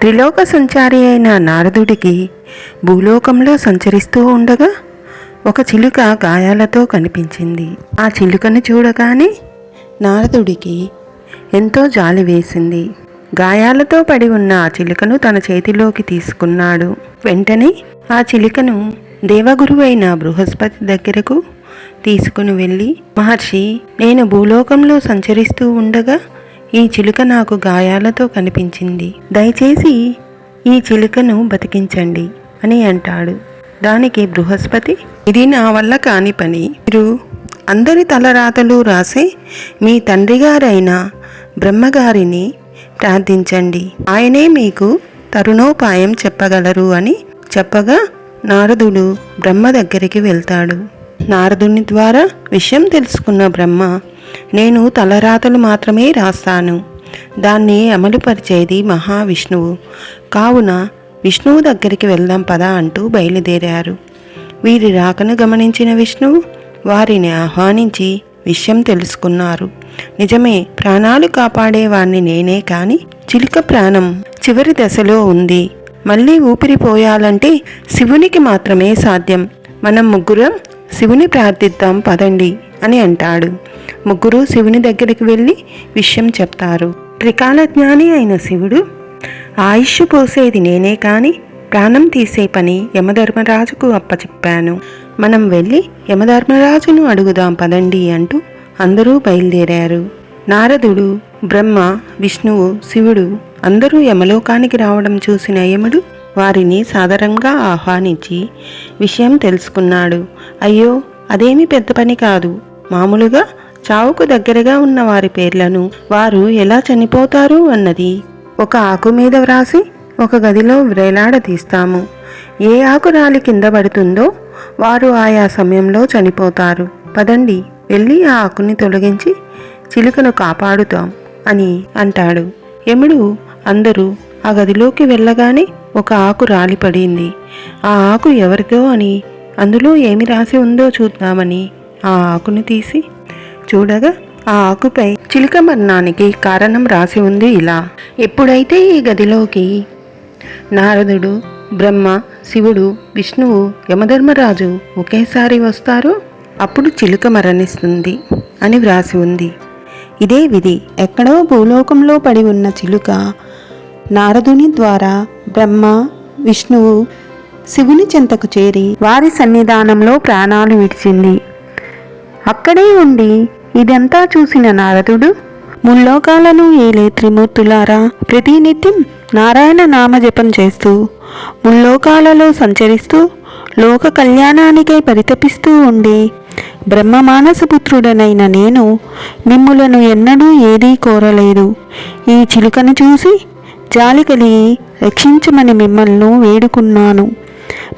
త్రిలోక సంచారి అయిన నారదుడికి భూలోకంలో సంచరిస్తూ ఉండగా ఒక చిలుక గాయాలతో కనిపించింది. ఆ చిలుకను చూడగానే నారదుడికి ఎంతో జాలి వేసింది. గాయాలతో పడి ఉన్న ఆ చిలుకను తన చేతిలోకి తీసుకున్నాడు. వెంటనే ఆ చిలుకను దేవగురువైన బృహస్పతి దగ్గరకు తీసుకుని వెళ్ళి మహర్షి నేను భూలోకంలో సంచరిస్తూ ఉండగా ఈ చిలుక నాకు గాయాలతో కనిపించింది. దయచేసి ఈ చిలుకను బతికించండి అని అంటాడు. దానికి బృహస్పతి ఇది నా వల్ల కాని పని. మీరు అందరి తలరాతలు రాసే మీ తండ్రి గారైన బ్రహ్మగారిని ప్రార్థించండి. ఆయనే మీకు తరుణోపాయం చెప్పగలరు అని చెప్పగా నారదుడు బ్రహ్మ దగ్గరికి వెళ్తాడు. నారదుని ద్వారా విషయం తెలుసుకున్న బ్రహ్మ నేను తలరాతలు మాత్రమే రాస్తాను. దాన్ని అమలుపరిచేది మహావిష్ణువు. కావున విష్ణువు దగ్గరికి వెళ్దాం పదా అంటూ బయలుదేరారు. వీరి రాకను గమనించిన విష్ణువు వారిని ఆహ్వానించి విషయం తెలుసుకున్నారు. నిజమే ప్రాణాలు కాపాడేవాణ్ణి నేనే కాని చిలుక ప్రాణం చివరి దశలో ఉంది. మళ్ళీ ఊపిరిపోయాలంటే శివునికి మాత్రమే సాధ్యం. మనం ముగ్గురం శివుని ప్రార్థిద్దాం పదండి అని అంటాడు. ముగ్గురు శివుని దగ్గరికి వెళ్ళి విషయం చెప్తారు. త్రికాల జ్ఞాని అయిన శివుడు ఆయుష్ పోసేది నేనే కాని ప్రాణం తీసే పని యమధర్మరాజుకు అప్పచెప్పాను. మనం వెళ్ళి యమధర్మరాజును అడుగుదాం పదండి అంటూ అందరూ బయలుదేరారు. నారదుడు బ్రహ్మ విష్ణువు శివుడు అందరూ యమలోకానికి రావడం చూసిన యముడు వారిని సాదరంగా ఆహ్వానించి విషయం తెలుసుకున్నాడు. అయ్యో అదేమి పెద్ద పని కాదు. మామూలుగా చావుకు దగ్గరగా ఉన్న వారి పేర్లను వారు ఎలా చనిపోతారు అన్నది ఒక ఆకు మీద వ్రాసి ఒక గదిలో వ్రేలాడదీస్తాము ఏ ఆకు రాలి కింద పడుతుందో వారు ఆయా సమయంలో చనిపోతారు. పదండి వెళ్ళి ఆ ఆకుని తొలగించి చిలుకను కాపాడుతాం అని అంటాడు. యముడు అందరూ ఆ గదిలోకి వెళ్ళగానే ఒక ఆకు రాలిపడింది ఆ ఆకు ఎవరిదో అని అందులో ఏమి రాసి ఉందో చూద్దామని ఆ ఆకుని తీసి చూడగా ఆ ఆకుపై చిలుక మరణానికి కారణం రాసి ఉంది ఇలా. ఎప్పుడైతే ఈ గదిలోకి నారదుడు బ్రహ్మ శివుడు విష్ణువు యమధర్మరాజు ఒకేసారి వస్తారో అప్పుడు చిలుక మరణిస్తుంది అని వ్రాసి ఉంది. ఇదే విధి. ఎక్కడో భూలోకంలో పడి ఉన్న చిలుక నారదుని ద్వారా బ్రహ్మ విష్ణువు శివుని చెంతకు చేరి వారి సన్నిధానంలో ప్రాణాలు విడిచింది. అక్కడే ఉండి ఇదంతా చూసిన నారదుడు ముల్లోకాలను ఏలే త్రిమూర్తులారా ప్రతినిత్యం నారాయణ నామజపం చేస్తూ ముల్లోకాలలో సంచరిస్తూ లోక కళ్యాణానికై పరితపిస్తూ ఉండి బ్రహ్మ మానసపుత్రుడనైన నేను మిమ్ములను ఎన్నడూ ఏదీ కోరలేదు. ఈ చిలుకను చూసి జాలి కలిగి రక్షించమని మిమ్మల్ని వేడుకున్నాను.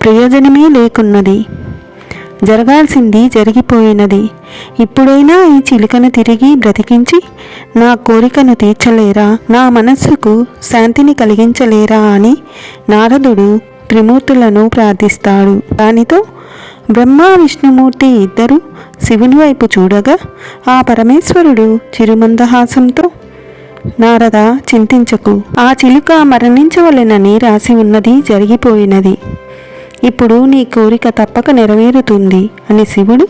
ప్రయోజనమే లేకున్నది. జరగాల్సింది జరిగిపోయినది. ఇప్పుడైనా ఈ చిలుకను తిరిగి బ్రతికించి నా కోరికను తీర్చలేరా? నా మనస్సుకు శాంతిని కలిగించలేరా అని నారదుడు త్రిమూర్తులను ప్రార్థిస్తాడు. దానితో బ్రహ్మ విష్ణుమూర్తి ఇద్దరు శివుని వైపు చూడగా ఆ పరమేశ్వరుడు చిరుమందహాసంతో నారద చింతించకు. ఆ చిలుక మరణించవలెనని రాసి ఉన్నది జరిగిపోయినది. ఇప్పుడు నీ కోరిక తప్పక నెరవేరుతుంది అని శివుడు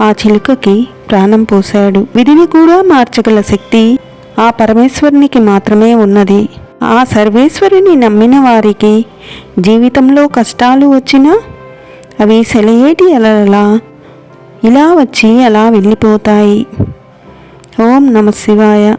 ఆ చిలుకకి ప్రాణం పోశాడు. విధిని కూడా మార్చగల శక్తి ఆ పరమేశ్వరునికి మాత్రమే ఉన్నది. ఆ సర్వేశ్వరిని నమ్మిన వారికి జీవితంలో కష్టాలు వచ్చినా అవి సెలయేటి అలలా ఇలా వచ్చి అలా వెళ్ళిపోతాయి. ఓం నమ శివాయ.